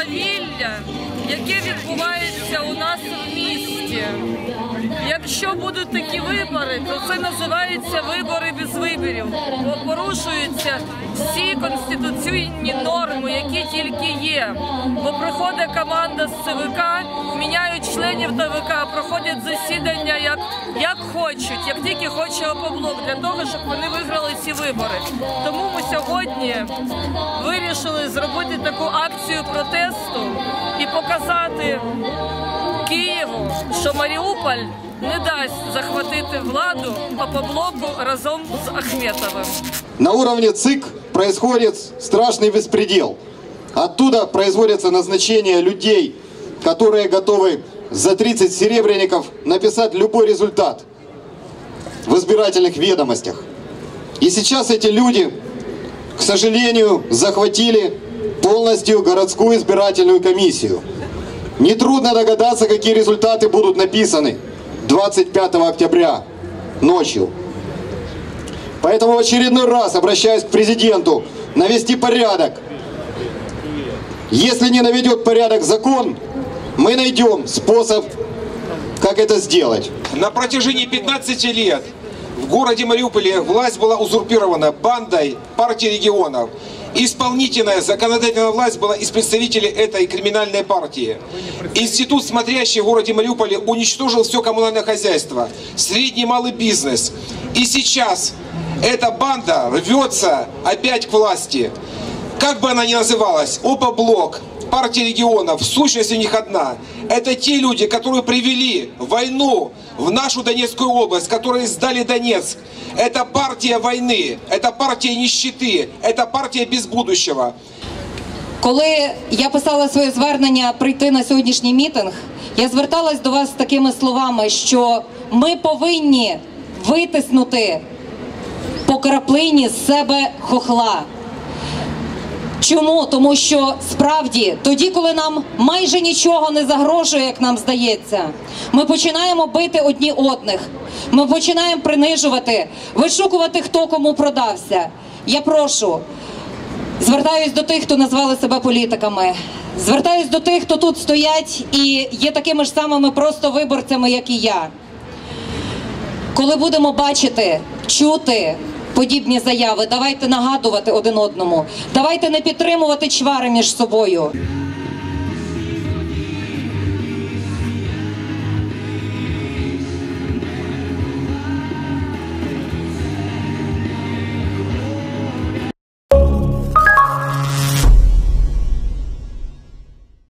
свавілля, яке відбувається у нас в місті. Якщо будуть такі вибори, то це називається вибори без виборів. Бо порушуються всі конституційні норми, які тільки є. Бо приходить команда з ЦВК, міняють членів ТВК, проходять засідання як, як хочуть, як тільки хоче опоблок, для того, щоб вони виграли ці вибори. Тому ми сьогодні вирішили зробити таку акцію протесту і показати Києву, що Маріуполь не дасть захватити владу Опоблоку разом з Ахметовим. На уровне ЦИК происходит страшный беспредел. Оттуда производится назначение людей, которые готовы за 30 серебряников написать любой результат в избирательных ведомостях. И сейчас эти люди, к сожалению, захватили полностью городскую избирательную комиссию. Нетрудно догадаться, какие результаты будут написаны 25 октября ночью. Поэтому в очередной раз обращаюсь к президенту навести порядок. Если не наведет порядок закон, мы найдем способ, как это сделать. На протяжении 15 лет в городе Мариуполе власть была узурпирована бандой партии регионов. Исполнительная законодательная власть была из представителей этой криминальной партии. Институт, смотрящий в городе Мариуполе, уничтожил все коммунальное хозяйство, средний и малый бизнес. И сейчас эта банда рвется опять к власти. Как бы она ни называлась, ОПА-блок, партия регионов, сущность у них одна. Это те люди, которые привели войну в нашу Донецкую область, которые сдали Донецк. Это партия войны, это партия нищеты, это партия без будущего. Коли я писала своє звернення прийти на сьогоднішній мітинг, я зверталась до вас з такими словами, що ми повинні витиснути по краплині з себе хохла. Чому? Тому що справді тоді, коли нам майже нічого не загрожує, як нам здається, ми починаємо бити одні одних. Ми починаємо принижувати, вишукувати, хто кому продався. Я прошу, звертаюсь до тих, хто назвали себе політиками. Звертаюсь до тих, хто тут стоять і є такими ж самими просто виборцями, як і я. Коли будемо бачити, чути подібні заяви, давайте нагадувати один одному, давайте не підтримувати чвари між собою.